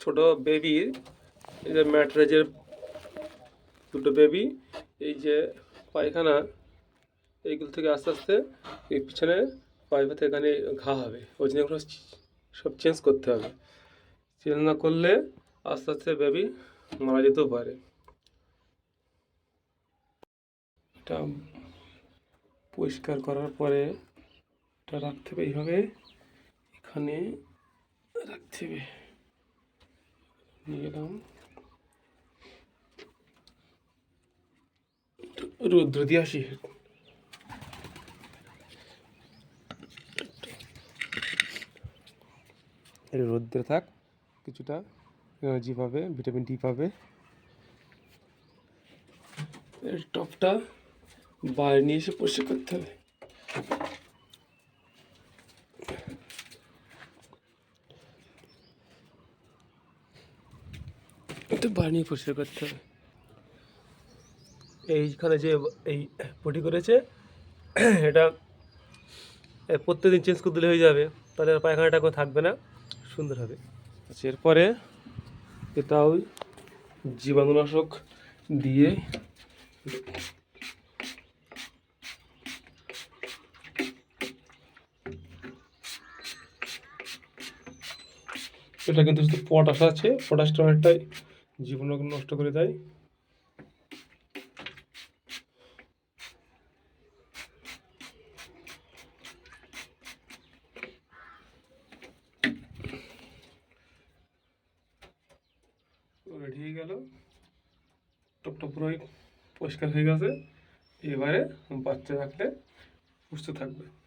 ছোট বেবির এই যে ম্যাট্রেজের দুটো বেবি এই যে পায়খানা, এইগুলো থেকে আস্তে আস্তে এই পিছনে পাইপের এখানে ঘা হবে। ওই জন্য এগুলো সব চেঞ্জ করতে হবে। চেঞ্জ না করলে আস্তে আস্তে বেবি মারা যেতেও পারে। এটা পরিষ্কার করার পরে এটা রাখতে হবে এইভাবে। এখানে রাখতে হবে। নিয়ে এলাম রৌদ্র দিয়ে আসি। রৌদ্রে থাক, কিছুটা এনার্জি পাবে ভিটামিন ডি পাবে। এর টপটা বাইরে নিয়ে এসে পরিষ্কার করতে হবে। এটা বাইরে নিয়ে পরিষ্কার করতে হবে। এইখানে যে এই পটি করেছে এটা প্রত্যেকদিন চেঞ্জ করে দিলে হয়ে যাবে। তাহলে আর পায়খানাটা কোনো থাকবে না সুন্দর হবে। আচ্ছা এরপরে এটাও জীবাণুনাশক দিয়ে এটা কিন্তু শুধু পটাশ আছে পটাশটা অনেকটাই জীবন নষ্ট করে দেয়। রেডি হয়ে গেল। টপটা পুরোই পরিষ্কার হয়ে গেছে। এবারে বাচ্চা রাখলে সুস্থ থাকবে।